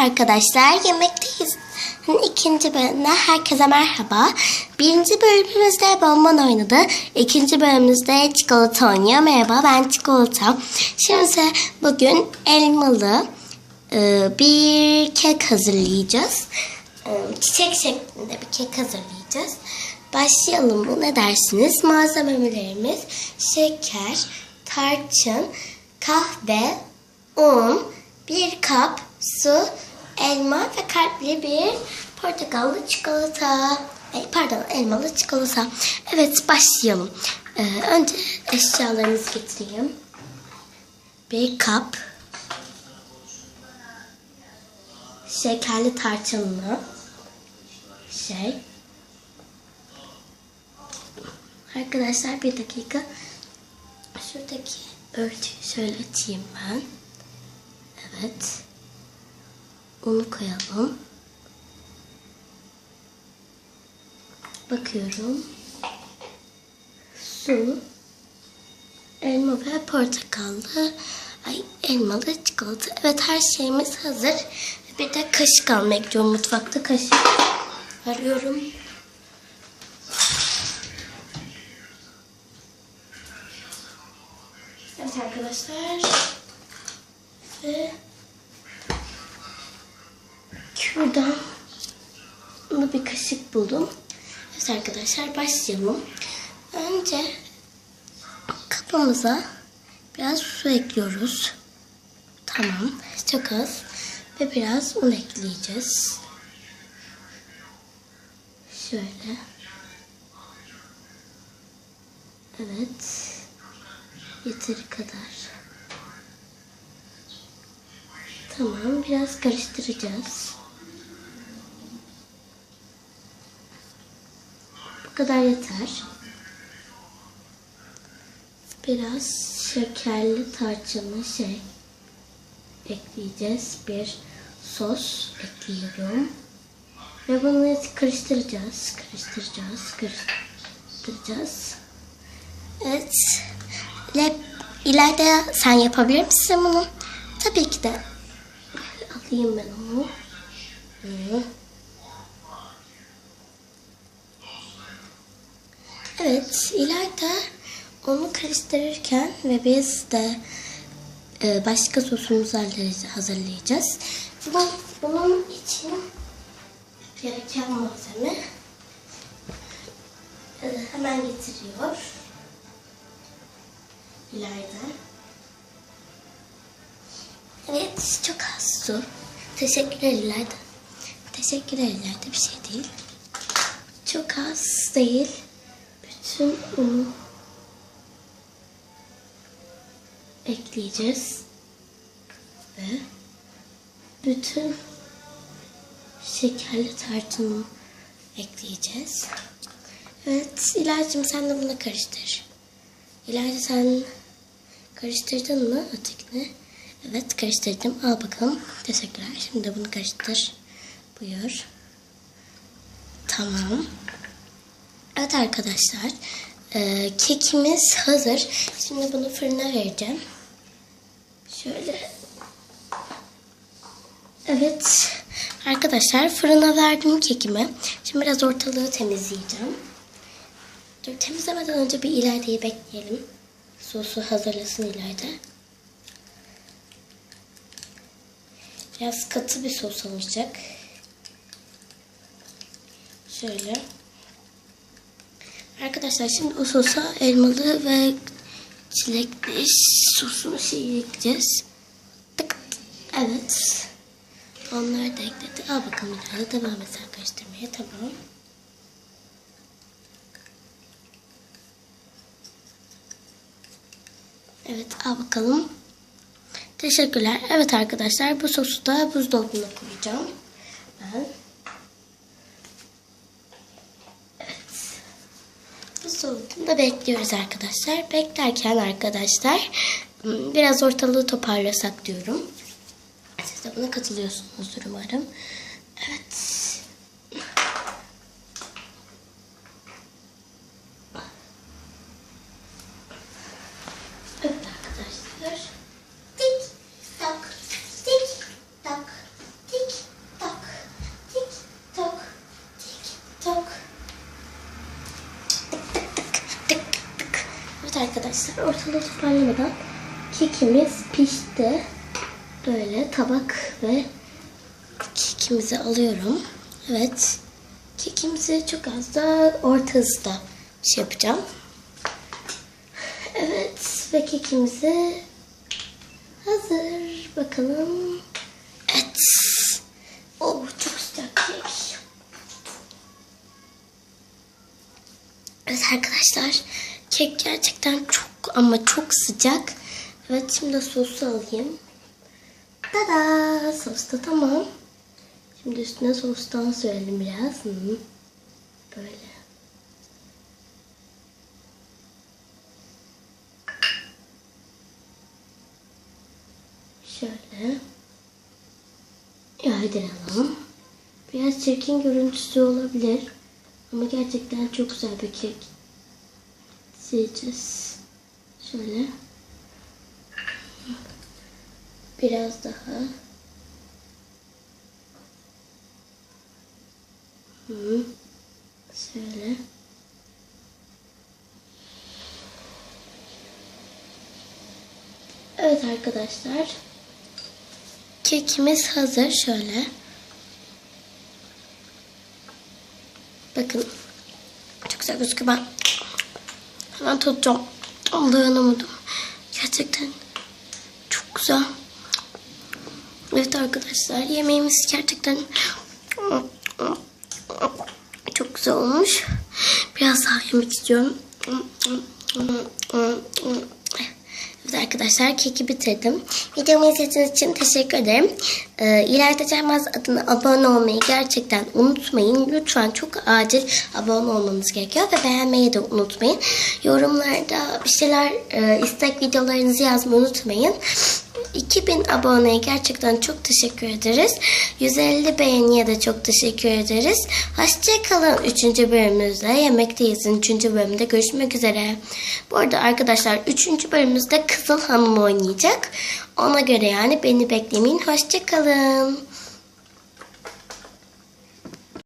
arkadaşlar yemekteyiz. İkinci bölümde herkese merhaba. Birinci bölümümüzde bonbon oynadı. İkinci bölümümüzde çikolata oynuyor. Merhaba ben çikolata. Şimdi ise bugün elmalı e, bir kek hazırlayacağız. E, Çiçek şeklinde bir kek hazırlayacağız. Başlayalım mı? Ne dersiniz? Malzemelerimiz şeker, tarçın, kahve, un, bir kap su, elma ve kalpli bir portakallı çikolata. Pardon elmalı çikolata. Evet başlayalım. Ee, önce eşyalarımızı getireyim. Bir kap. Şekerli tarçınlı şey. Arkadaşlar bir dakika. Şuradaki örtüyü şöyle açayım ben. Evet. Onu koyalım. Bakıyorum. Su. Elma ve portakallı. Ay elmalı çikolata. Evet her şeyimiz hazır. Bir de kaşık almak istiyorum mutfakta kaşık. Arıyorum. Evet arkadaşlar. Ve şuradan bunu bir kaşık buldum. Evet arkadaşlar başlayalım. Önce kapımıza biraz su ekliyoruz. Tamam. Çok az. Ve biraz un ekleyeceğiz. Şöyle. Evet. Yeteri kadar. Tamam, biraz karıştıracağız. Kadar yeter. Biraz şekerli tarçınlı şey ekleyeceğiz. Bir sos ekliyorum. Ve bunu karıştıracağız, karıştıracağız, karıştıracağız. Evet. Le İlayda sen yapabilir misin bunu? Tabii ki de. Alayım ben onu. Hı. Evet, İlayda onu karıştırırken ve biz de e, başka sosumuzu hazırlayacağız. Bunun, bunun için gereken malzeme e, hemen getiriyor. İlayda. Evet, çok az su. Teşekkürler İlayda. Teşekkürler İlayda, bir şey değil. Çok az değil. Bütün unu ekleyeceğiz. Ve bütün şekerli tarçını ekleyeceğiz. Evet, İlayda'cığım sen de bunu karıştır. İlayda sen karıştırdın mı ötekini? Evet karıştırdım. Al bakalım. Teşekkürler. Şimdi bunu karıştır. Buyur. Tamam. Evet arkadaşlar. E, kekimiz hazır. Şimdi bunu fırına vereceğim. Şöyle. Evet. Arkadaşlar fırına verdim kekimi. Şimdi biraz ortalığı temizleyeceğim. Dur temizlemeden önce bir İlayda'yı bekleyelim. Sosu hazırlasın İlayda. Biraz katı bir sos olacak. Şöyle. Arkadaşlar şimdi o sosa elmalı ve çilekli sosunu şey ekleyeceğiz. Tık. Evet. Onları da ekledi. Al bakalım İlayda devam et sen karıştırmaya. Tamam. Evet al bakalım. Teşekkürler. Evet arkadaşlar bu sosu da buzdolabına koyacağım. Ben. Evet. Buzdolabında bekliyoruz arkadaşlar. Beklerken arkadaşlar biraz ortalığı toparlasak diyorum. Siz de buna katılıyorsunuzdur umarım. Evet ortalığı toparlamadan kekimiz pişti. Böyle tabak ve kekimizi alıyorum. Evet. Kekimizi çok az da orta hızda şey yapacağım. Evet ve kekimizi hazır. Bakalım. Evet. Oh çok sıcak kek. Evet arkadaşlar kek gerçekten çok ama çok sıcak. Evet şimdi sosu alayım. Tada sos da tamam. Şimdi üstüne sostan sürelim biraz. Hı. Böyle. Şöyle. Yaydıralım. Biraz çirkin görüntüsü olabilir. Ama gerçekten çok güzel bir kek. Sileceğiz. Şöyle. Biraz daha. Hı. Şöyle. Evet arkadaşlar. Kekimiz hazır. Şöyle. Bakın. Çok güzel gözüküyor. Ben hemen tutacağım. Ama dayanamadım. Gerçekten çok güzel. Evet arkadaşlar yemeğimiz gerçekten çok güzel olmuş. Biraz daha yemek istiyorum. Evet arkadaşlar keki bitirdim. Videomu izlediğiniz için teşekkür ederim. Ee, İlayda Caymaz adına abone olmayı gerçekten unutmayın. Lütfen çok acil abone olmanız gerekiyor ve beğenmeyi de unutmayın. Yorumlarda bir şeyler e, istek videolarınızı yazmayı unutmayın. 2000 aboneye gerçekten çok teşekkür ederiz. 150 beğeniye de çok teşekkür ederiz. Hoşçakalın 3. bölümümüzde. Yemekteyiz 3. bölümde görüşmek üzere. Bu arada arkadaşlar 3. bölümümüzde Kızıl Hanım oynayacak. Ona göre yani beni beklemeyin. Hoşçakalın.